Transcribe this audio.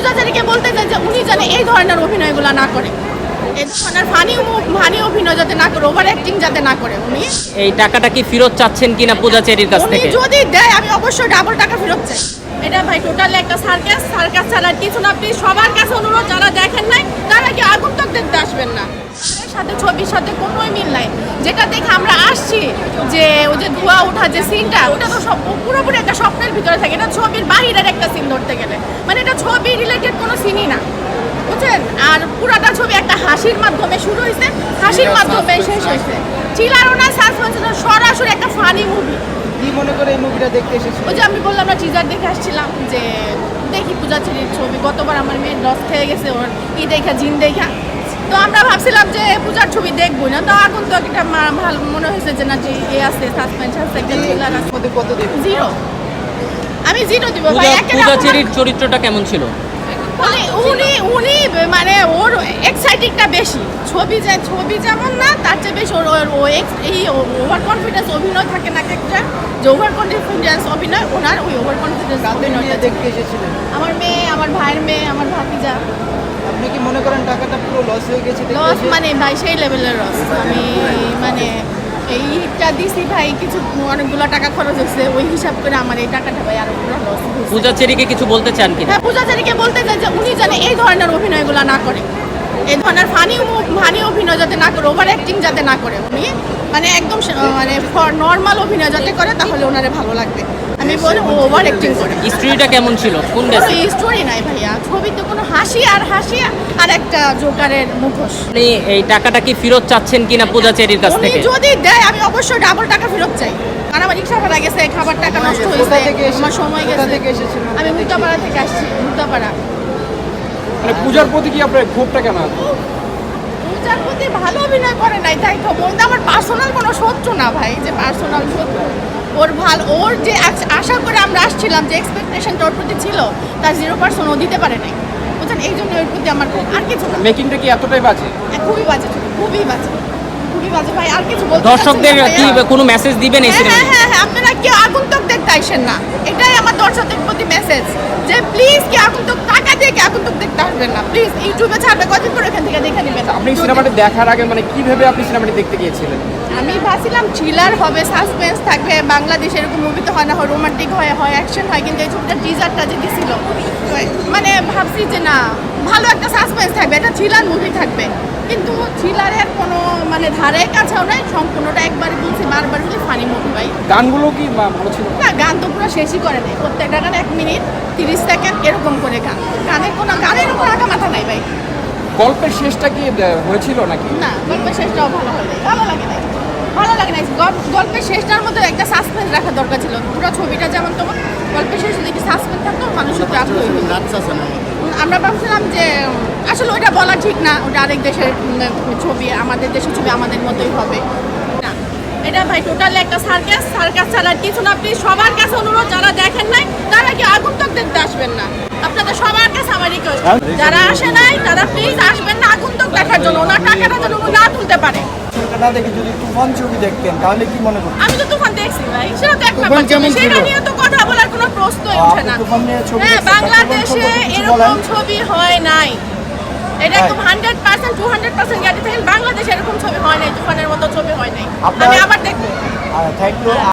পূজাচারীকে বলতে চাই যে উনি যেন এই ধরনের অভিনয়গুলো না করে। এই ধরনের ফানি ফানি অভিনয় যাতে না করে ওভার অ্যাক্টিং যাতে না করে উনি। এই টাকাটা কি ফেরত চাচ্ছেন কিনা পূজাচেরির কাছ থেকে? যদি দেয় আমি অবশ্যই ডাবল টাকা ফেরত চাই। এটা ভাই টোটালি একটা সার্কাস সার্কাস ছাড়া কিছু না প্লিজ সবার কাছে অনুরোধ যারা দেখেন নাই তারা কি আগন্তুক দেখতে আসবেন না? সাথে ছবির সাথে কোনোই মিল নাই। যেটা দেখে আমরা আসছি যে ওই যে ধোয়া ওঠা যে সিনটা ওটা তো সব পুরোপুরি একটা স্বপ্নের ভিতরে থাকে। এটা ছবির বাহিরের একটা সিন ধরতে গেলে। মানে এটা ছবি রিলেটেড কোনো সিনই না। বুঝছেন? আর পুরাটা ছবি একটা হাসির মাধ্যমে শুরু হয়েছে হাসির মাধ্যমে শেষ হয়েছে চিলারও না সাসপেন্স সরাসরি একটা ফানি মুভি কি মনে করে এই মুভিটা দেখতে এসেছিল? ওই যে আমি বললাম না টিজার দেখে আসছিলাম যে দেখি পূজা ছবি। গতবার আমার মেয়ে লস খেয়ে গেছে ওর ই দেখা জিন দেখা। তো আমরা ভাবছিলাম যে পূজার ছবি দেখব না তো এখন তো একটা ভালো মনে হয়েছে যে না যে এ আছে সাসপেন্স আছে একটা থ্রিলার আছে। কত দেবে জিরো। আমি জিরো দিব ভাই পূজাচেরির চরিত্রটা কেমন ছিল? উনি উনি উনি মানে ওর এক্সাইটিংটা বেশি। ছবি যে ছবি যেমন না তার চেয়ে বেশি ওর ওর- ও এই ওভার কনফিডেন্স অভিনয় থাকে না একটা। যে ওভার কনফিডেন্স অভিনয় ওনার ওই ওভার কনফিডেন্স অভিনয়টা দেখতে এসেছিলেন। আমার মেয়ে আমার ভাইয়ের মেয়ে আমার ভাতিজা। আপনি কি মনে করেন টাকাটা পুরো লস হয়ে গেছে? লস মানে ভাই সেই লেভেলের লস আমি মানে এইটা দিছি ভাই কিছু অনেকগুলো টাকা খরচ হয়েছে ওই হিসাব করে আমার এই টাকাটা ভাই আরও পুরো লস হয়েছে। পূজাচেরিকে কিছু বলতে চান কিনা? হ্যাঁ পূজাচারীকে বলতে চাই যে উনি যেন এই ধরনের অভিনয়গুলো না করে। এই ধরনের ফানি ফানি অভিনয় যাতে না করে ওভার অ্যাক্টিং যাতে না করে উনি। মানে একদম মানে নর্মাল অভিনয় যাতে করে তাহলে ওনারে ভালো লাগবে। আমি বলি ওভার অ্যাক্টিং করে। স্ত্রীটা কেমন ছিল? কোন দেশে স্টোরি নাই ভাইয়া। ছবিতে কোনো হাসি আর হাসি আর একটা জোকারের মুখোশ। আপনি এই টাকাটা কি ফেরত চাচ্ছেন কিনা পূজাচেরির কাছ উনি থেকে? যদি দেয় আমি অবশ্যই ডাবল টাকা ফেরত চাই। কারণ আমার রিক্সা ভাড়া গেছে খাবার টাকা নষ্ট কোথা হয়েছে আমার সময় গেছে। থেকে এসেছিলেন? আমি মুক্তাপাড়া থেকে আসছি মুক্তাপাড়া। মানে পূজার প্রতি কি আপনার ক্ষোভটা কেন পূজার প্রতি ভালো অভিনয় করে নাই তাই তো বলতে আমার পার্সোনাল কোনো শত্রু না ভাই যে পার্সোনাল শত্রু। ওর ভালো ওর যে আশ- করে আমরা আসছিলাম যে এক্সপেকটেশনটা ওর প্রতি ছিল তার জিরো পার্সেন্ট ও দিতে পারে নাই। বুঝলেন এই জন্য ওর প্রতি আমার খুব আর কিছু না। মেকিংটা কি এতটাই বাজে? হ্যাঁ, খুবই বাজে খুবই বাজে। খুবই বাজে ভাই আর কিছু বলতে দর্শকদের কি কোনো মেসেজ দিবেন এই হ্যাঁ হ্যাঁ সিনেমা হ্যাঁ হ্যাঁ, আপনারা কি আগন্তুক দেখতে আসেন না। এটাই আমার দর্শকদের প্রতি মেসেজ যে প্লিজ কি আগন্তুক টাকা দিয়ে কি আগন্তুক দেখতে আসবেন না। প্লিজ ইউটিউবে ছাড়বে কদিন করে এখান থেকে দেখে নেবেন। আপনি সিনেমাটি দেখার আগে মানে কীভাবে আপনি সিনেমাটি দেখতে গিয়েছিলেন? আমি ভাবছিলাম থ্রিলার হবে সাসপেন্স থাকবে বাংলাদেশ এরকম মুভি তো হয় না হয় রোমান্টিক হয় হয় অ্যাকশন হয় কিন্তু এই ছবিটা টিজারটা যে দিছিল মানে ভাবছি যে না ভালো একটা সাসপেন্স থাকবে একটা থ্রিলার মুভি থাকবে। কিন্তু থ্রিলারের কোনো মানে ধারে কাছেও নাই সম্পূর্ণটা একবার বলছি বারবার বলি ফানি মুভি ভাই। গানগুলো কি ভালো ছিল? না গান তো পুরো শেষই করে নেই। প্রত্যেকটা গান এক মিনিট তিরিশ সেকেন্ড এরকম করে গান। গানের কোনো গানের উপর আঁকা মাথা নাই ভাই। গল্পের শেষটা কি হয়েছিল নাকি? না গল্পের শেষটাও ভালো হয় নাই ভালো লাগে নাই। ভালো লাগে নাই। গল্প- গল্পের শেষটার মধ্যে একটা সাসপেন্স রাখা দরকার ছিল। পুরো ছবিটা যেমন তোমার গল্পের শেষে যদি সাসপেন্স থাকতো মানুষ একটু আগ্রহী আমরা ভাবছিলাম যে আসলে ওইটা বলা ঠিক না ওটা আরেক দেশের ছবি আমাদের দেশের ছবি আমাদের মতোই হবে। না এটা ভাই টোটালি একটা সার্কাস সার্কাস ছাড়া কিছু না আপনি সবার কাছে অনুরোধ যারা দেখেন নাই তারা কি আগন্তুক দেখতে আসবেন না? আপনাদের সবার কাছে আমার রিকোয়েস্ট যারা আসে নাই তারা প্লিজ আসবেন না আগন্তুক দেখার জন্য ওনার টাকাটা যেন না তুলতে পারে। না দেখে যদি তুফান ছবি দেখতেন তাহলে কি মনে করতেন? আমি তো তুফান দেখছি ভাই সেটা তো এক ব্যাপার সেটা নিয়ে প্রশ্নই ওঠে না। হ্যাঁ বাংলাদেশে এরকম ছবি হয় নাই। এটা? একদম hundred percent two hundred percent guarantee থাকেন বাংলাদেশে এরকম ছবি হয় নাই তুফানের মতো ছবি হয় নাই। আমি আবার দেখব। Thank you